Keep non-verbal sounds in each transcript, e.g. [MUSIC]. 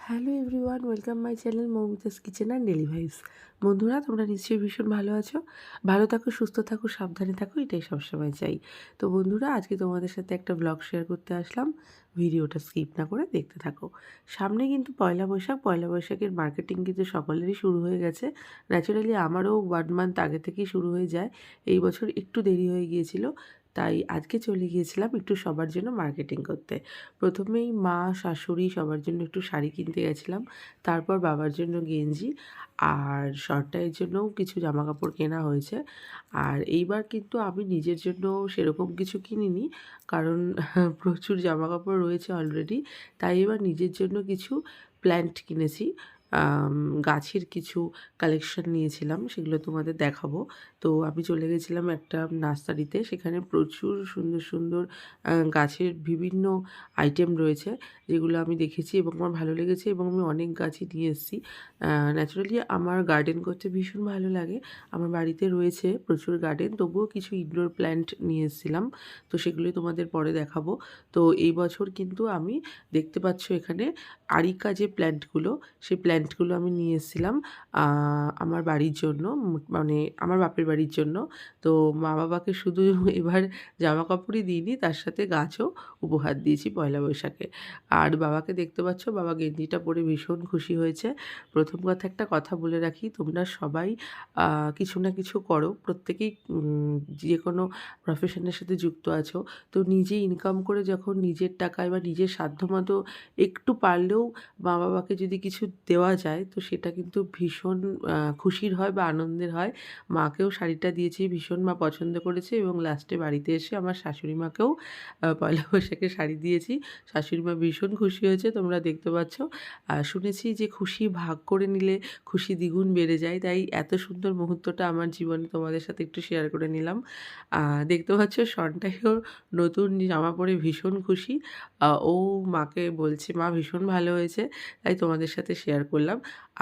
Hello everyone, welcome my channel Moumita's kitchen and daily vibes. বন্ধুরা, তোমরা নিশ্চয়ই ভীষণ ভালো আছো। ভালো থাকো, সুস্থ থাকো, সাবধানে থাকো, এটাই সবসময় চাই। তো বন্ধুরা, আজকে তোমাদের সাথে একটা ব্লগ শেয়ার করতে আসলাম। ভিডিওটা স্কিপ না করে দেখতে থাকো। সামনে কিন্তু পয়লা বৈশাখ। পয়লা বৈশাখের মার্কেটিং কিন্তু সকলেরই শুরু হয়ে গেছে। ন্যাচারালি আমারও ওয়ান মান্থ আগে থেকেই শুরু হয়ে যায়। এই বছর একটু দেরি হয়ে গিয়েছিল। তাই আজকে চলে গিয়েছিলাম একটু সবার জন্য মার্কেটিং করতে। প্রথমেই মা, শাশুড়ি সবার জন্য একটু শাড়ি কিনতে গেছিলাম, তারপর বাবার জন্য গেঞ্জি আর শর্টাইয়ের জন্যও কিছু জামা কাপড় কেনা হয়েছে। আর এইবার কিন্তু আমি নিজের জন্য সেরকম কিছু কিনিনি, কারণ [LAUGHS] প্রচুর জামা কাপড় রয়েছে অলরেডি তাই এবার নিজের জন্য কিছু প্ল্যান্ট কিনেছি। গাছের কিছু কালেকশন নিয়েছিলাম, সেগুলো তোমাদের দেখাবো। তো আমি চলে গেছিলাম একটা নার্সারিতে, সেখানে প্রচুর সুন্দর সুন্দর গাছের বিভিন্ন আইটেম রয়েছে, যেগুলো আমি দেখেছি এবং আমার ভালো লেগেছে এবং আমি অনেক গাছই নিয়ে এসেছি। ন্যাচারালি আমার গার্ডেন করতে ভীষণ ভালো লাগে। আমার বাড়িতে রয়েছে প্রচুর গার্ডেন তবুও কিছু ইনডোর প্ল্যান্ট নিয়ে এসেছিলাম। তো সেগুলোই তোমাদের পরে দেখাবো। তো এই বছর কিন্তু আমি দেখতে পাচ্ছ এখানে আরিকা যে প্ল্যান্টগুলো সেই প্ল্যান্টগুলো আমি নিয়ে এসেছিলাম আমার বাড়ির জন্য মানে আমার বাপের বাড়ির জন্য। তো মা বাবাকে শুধু [LAUGHS] এবার জামা কাপড়ই দিইনি, তার সাথে গাছও উপহার দিয়েছি পয়লা বৈশাখে। আর বাবাকে দেখতে পাচ্ছ, বাবা গেঞ্জিটা পরে ভীষণ খুশি হয়েছে। প্রথম কথা একটা কথা বলে রাখি, তোমরা সবাই কিছু না কিছু করো, প্রত্যেকেই যে কোনো প্রফেশনের সাথে যুক্ত আছো। তো নিজে ইনকাম করে যখন নিজের টাকায় বা নিজের সাধ্যমতো একটু পারলেও মা বাবাকে যদি কিছু দেওয়া যায়, তো সেটা কিন্তু ভীষণ খুশির হয় বা আনন্দের হয়। মাকেও শাড়িটা দিয়েছি, ভীষণ মা পছন্দ করেছে এবং লাস্টে বাড়িতে এসে আমার শাশুড়ি মাকেও পয়লা বৈশাখে শাড়ি দিয়েছি। শাশুড়ি মা ভীষণ খুশি হয়েছে, তোমরা দেখতে পাচ্ছ। শুনেছি যে খুশি ভাগ করে নিলে খুশি দ্বিগুণ বেড়ে যায়, তাই এত সুন্দর মুহূর্তটা আমার জীবনে তোমাদের সাথে একটু শেয়ার করে নিলাম। দেখতে পাচ্ছ সনটাইও নতুন জামা পরে ভীষণ খুশি। ও মাকে বলছে, মা ভীষণ ভালো হয়েছে। তাই তোমাদের সাথে শেয়ার করলাম।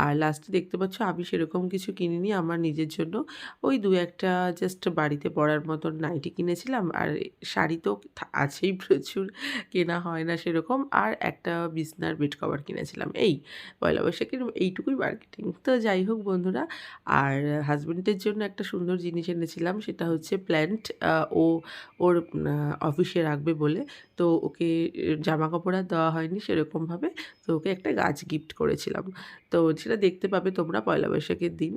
আর লাস্টে দেখতে পাচ্ছ আমি সেরকম কিছু কিনিনি আমার নিজের জন্য। ওই দু একটা জাস্ট বাড়িতে পরার মতন নাইটি কিনেছিলাম। আর শাড়ি তো আছেই প্রচুর, কেনা হয় না সেরকম। আর একটা বিছনার বেড কভার কিনেছিলাম। এই পয়লা বৈশাখের এইটুকুই মার্কেটিং তো যাই হোক বন্ধুরা, আর হাজব্যান্ডের জন্য একটা সুন্দর জিনিস এনেছিলাম, সেটা হচ্ছে প্ল্যান্ট ও, ওর অফিসে রাখবে বলে। তো ওকে জামা কাপড় দেওয়া হয়নি সেরকমভাবে। তো ওকে একটা গাছ গিফট করেছিলাম। তো সেটা দেখতে পাবে তোমরা পয়লা বৈশাখের দিন।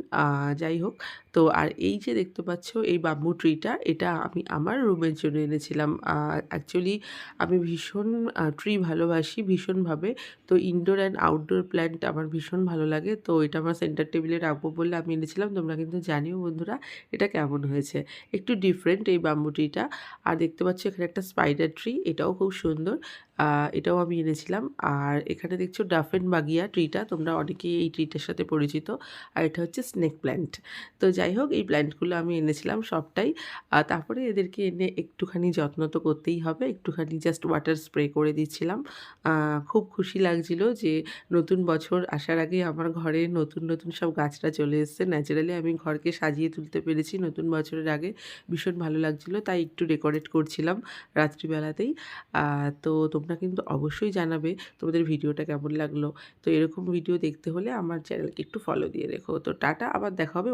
যাই হোক, তো আর এই যে দেখতে পাচ্ছ এই বাম্বু ট্রিটা, এটা আমি আমার রুমের জন্য এনেছিলাম। অ্যাকচুয়ালি আমি ভীষণ ট্রি ভালোবাসি ভীষণভাবে। তো ইনডোর অ্যান্ড আউটডোর প্ল্যান্ট আমার ভীষণ ভালো লাগে। তো এটা আমার সেন্টার টেবিলে রাখব বলে আমি এনেছিলাম, তোমরা কিন্তু জানিও বন্ধুরা এটা কেমন হয়েছে। একটু ডিফারেন্ট এই বাম্বু ট্রিটা আর দেখতে পাচ্ছ এখানে একটা স্পাইডার ট্রি এটাও খুব সুন্দর। এটাও আমি এনেছিলাম। আর এখানে দেখছ ডাফেন বাগিয়া ট্রিটা, তোমরা অনেকেই এই ট্রিটার সাথে পরিচিত। আর এটা হচ্ছে স্নেক প্ল্যান্ট। তো যাই হোক, এই প্ল্যান্টগুলো আমি এনেছিলাম সবটাই। তারপরে এদেরকে এনে একটুখানি যত্ন তো করতেই হবে। একটুখানি জাস্ট ওয়াটার স্প্রে করে দিচ্ছিলাম। খুব খুশি লাগছিল যে নতুন বছর আসার আগে আমার ঘরে নতুন নতুন সব গাছটা চলে এসছে। ন্যাচারালি আমি ঘরকে সাজিয়ে তুলতে পেরেছি নতুন বছরের আগে। ভীষণ ভালো লাগছিল, তাই একটু ডেকোরেট করছিলাম রাত্রিবেলাতেই। তো তোমরা কিন্তু অবশ্যই জানাবে তোমাদের ভিডিওটা কেমন লাগল। তো এরকম ভিডিও দেখতে হলে আমার চ্যানেলকে একটু ফলো দিয়ে রেখো। তো টাটা, আবার দেখা হবে